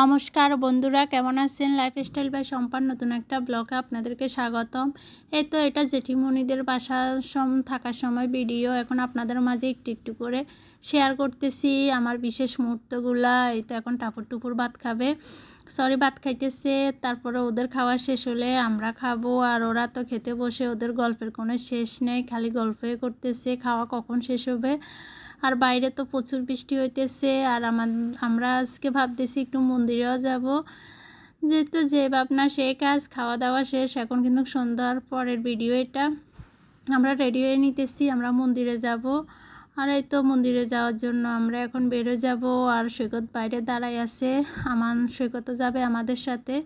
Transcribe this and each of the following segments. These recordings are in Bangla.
নমস্কার বন্ধুরা, কেমন আছেন? লাইফস্টাইল বাই সম্পান নতুন একটা ব্লগে আপনাদেরকে স্বাগতম। এই তো এটা জেঠিমণিদের বাসা সম, থাকার সময় ভিডিও এখন আপনাদের মাঝে একটু একটু করে শেয়ার করতেছি আমার বিশেষ মুহূর্তগুলা। এই তো এখন টাপুর টুপুর ভাত খাবে। সরি ভাত খাইতেছে। তারপরে ওদের খাওয়া শেষ হলে আমরা খাব। আর ওরা তো খেতে বসে, ওদের গল্পের কোনো শেষ নেই। খালি গল্পই করতেছে। খাওয়া কখন শেষ হবে? আর বাইরে তো প্রচুর বৃষ্টি হইতেছে। আর আমার, আমরা আজকে ভাবতেছি একটু মন্দিরেও যাব। যেহেতু যে ভাবনা সেই কাজ খাওয়া দাওয়া শেষ, এখন কিন্তু সন্ধ্যার পরের ভিডিও এটা। আমরা রেডি হয়ে নিতেছি, আমরা মন্দিরে যাব। আর এই তো মন্দিরে যাওয়ার জন্য আমরা এখন বেরো যাব। আর সৈকত বাইরে দাঁড়াই আছে। আমার সৈকতও যাবে আমাদের সাথে।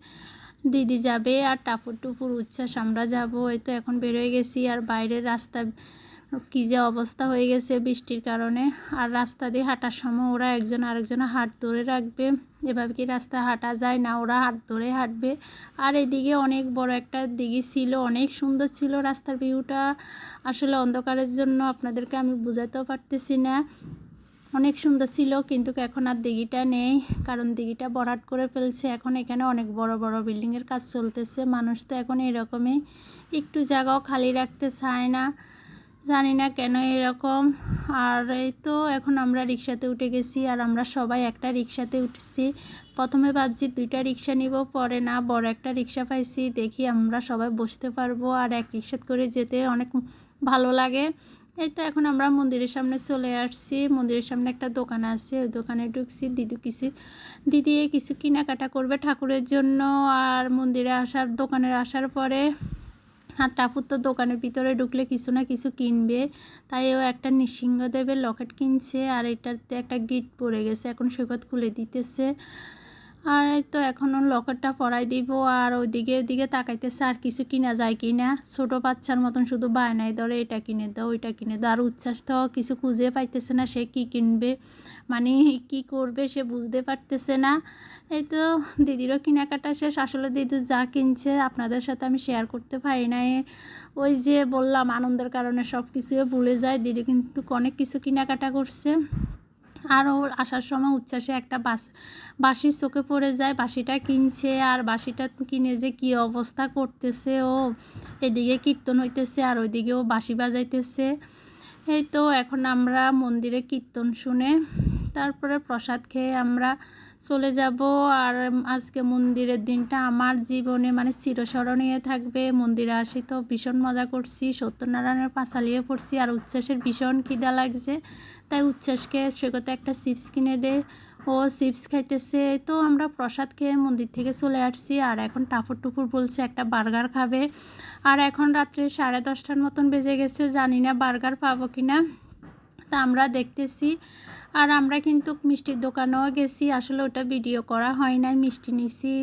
দিদি যাবে আর টাপুর টুপুর উচ্ছ্বাস, আমরা যাব। এই তো এখন বেরোয় গেছি। আর বাইরের রাস্তা কী যে অবস্থা হয়ে গেছে বৃষ্টির কারণে। আর রাস্তা দিয়ে হাঁটার সময় ওরা একজন আরেকজনে হাত ধরে রাখবে। এভাবে কি রাস্তা হাঁটা যায় না? ওরা হাত ধরে হাঁটবে। আর এদিকে অনেক বড় একটা দিঘি ছিল, অনেক সুন্দর ছিল রাস্তার ভিউটা। আসলে অন্ধকারের জন্য আপনাদেরকে আমি বুঝাতেও পারতেছি না। অনেক সুন্দর ছিল, কিন্তু এখন আর দিঘিটা নেই। কারণ দিঘিটা বরাট করে ফেলছে। এখন এখানে অনেক বড় বড় বিল্ডিংয়ের কাজ চলতেছে। মানুষ তো এখন এরকমই। একটু জায়গাও খালি রাখতে চায় না। জানি না কেন এরকম। আর এই তো এখন আমরা রিক্সাতে উঠে গেছি আর আমরা সবাই একটা রিক্সাতে উঠছি। প্রথমে ভাবছি দুইটা রিক্সা নিব, পরে না, বড় একটা রিক্সা পাইছি। দেখি আমরা সবাই বসতে পারব আর এক রিক্সাত করে যেতে অনেক ভালো লাগে। এই তো এখন আমরা মন্দিরের সামনে চলে আসছি। মন্দিরের সামনে একটা দোকান আছে, ওই দোকানে ঢুকছি। দিদি কিছু দিদি কিছু কেনাকাটা করবে ঠাকুরের জন্য। আর মন্দিরে আসার, দোকানে আসার পরে আর টাপুর তো দোকানের ভিতরে ঢুকলে কিছু না কিছু কিনবে। তাই ও একটা নৃসিংহদেবের লকেট কিনছে আর এটাতে একটা গিট পড়ে গেছে। এখন সৈকত খুলে দিতেছে। আর এই তো এখন লকেটটা পরাই দিব আর ওইদিকে ওইদিকে তাকাইতেছে আর কিছু কিনা যায় কি না ছোটো বাচ্চার মতন শুধু বায়নায় ধরে এটা কিনে দাও, ওইটা কিনে দাও। আর উচ্ছ্বাস তো কিছু খুঁজে পাইতেছে না সে কি কিনবে মানে কি করবে সে বুঝতে পারতেছে না। এই তো দিদিরও কেনাকাটা শেষ। আসলে দিদি যা কিনছে আপনাদের সাথে আমি শেয়ার করতে পারি না ওই যে বললাম, আনন্দের কারণে সব কিছুই ভুলে যায়। দিদি কিন্তু অনেক কিছু কেনাকাটা করছে। আর ওর আসার সময় উচ্ছ্বাসে একটা বাস বাসির চোখে পড়ে যায় বাসিটা কিনছে আর বাসিটা কিনে যে কী অবস্থা করতেছে ও। এদিকে কীর্তন হইতেছে আর ওইদিকে ও বাঁশি বাজাইতেছে। এই তো এখন আমরা মন্দিরে কীর্তন শুনে তারপরে প্রসাদ খেয়ে আমরা চলে যাব। আর আজকে মন্দিরের দিনটা আমার জীবনে মানে চিরস্মরণীয় থাকবে। মন্দিরে আসি তো ভীষণ মজা করছি, সত্যনারায়ণের পাশালিয়ে পড়ছি আর উচ্ছ্বাসের ভীষণ খিদা লাগছে। তাই উচ্ছ্বাসকে সৈকতে একটা চিপস কিনে দে। ও চিপস খাইতেছে, তো আমরা প্রসাদ খেয়ে মন্দির থেকে চলে আসছি। আর এখন টাপুর টুপুর বলছে একটা বার্গার খাবে। আর এখন রাত্রে সাড়ে দশটার মতন বেজে গেছে, জানি না বার্গার পাবো কি না তা আমরা দেখতেছি আর আমরা কিন্তু মিষ্টির দোকানেও গেছি, আসলে ওটা ভিডিও করা হয় নাই, মিষ্টি নিছি।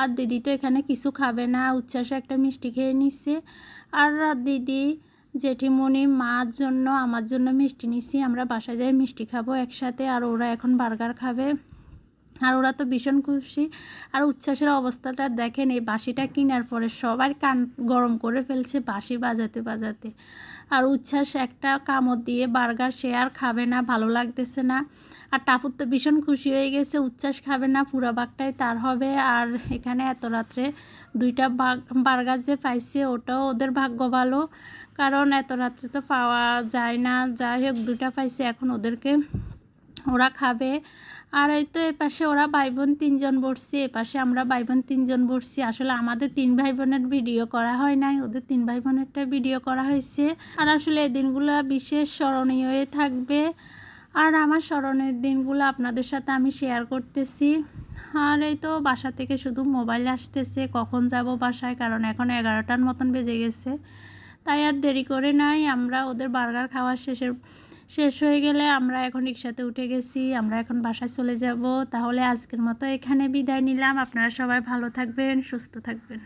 আর দিদি তো এখানে কিছু খাবে না, উচ্ছ্বাসে একটা মিষ্টি খেয়ে নিচ্ছে আর দিদি, জেঠিমণি মার জন্য, আমার জন্য মিষ্টি নিছি, আমরা বাসায় যাই মিষ্টি খাব একসাথে, আর ওরা এখন বার্গার খাবে। আর ওরা তো ভীষণ খুশি। আর উচ্ছ্বাসের অবস্থাটা দেখেন, এই বাঁশিটা কেনার পরে সবাই কান গরম করে ফেলছে বাঁশি বাজাতে বাজাতে। আর উচ্ছ্বাস একটা কামড় দিয়ে বার্গার সে আর খাবে না, ভালো লাগতেছে না। আর টাপুর তো ভীষণ খুশি হয়ে গেছে, উচ্ছ্বাস খাবে না, পুরা বাঘটাই তার হবে। আর এখানে এত রাত্রে দুইটা বাঘ, বার্গার যে পাইছে, ওটাও ওদের ভাগ্য ভালো। কারণ এত রাত্রে তো পাওয়া যায় না। যাই হোক দুটা পাইছে, এখন ওদেরকে ওরা খাবে। আর এই তো এপাশে ওরা ভাই বোন তিনজন বসছি, এপাশে আমরা ভাই বোন তিনজন বসছি। আসলে আমাদের তিন ভাই বোনের ভিডিও করা হয় নাই, ওদের তিন ভাই বোনেরটা ভিডিও করা হয়েছে। আর আসলে এই দিনগুলো বিশেষ স্মরণীয় থাকবে। আর আমার স্মরণের দিনগুলো আপনাদের সাথে আমি শেয়ার করতেছি। আর এই তো বাসা থেকে শুধু মোবাইল আসতেছে, কখন যাব বাসায়? কারণ এখন এগারোটার মতন বেজে গেছে। তাই আর দেরি করে নাই, আমরা ওদের বার্গার খাওয়া শেষের শেষ হয়ে গেলে আমরা এখন রিক্সাতে উঠে গেছি, আমরা এখন বাসায় চলে যাব। তাহলে আজকের মতো এখানে বিদায় নিলাম। আপনারা সবাই ভালো থাকবেন, সুস্থ থাকবেন।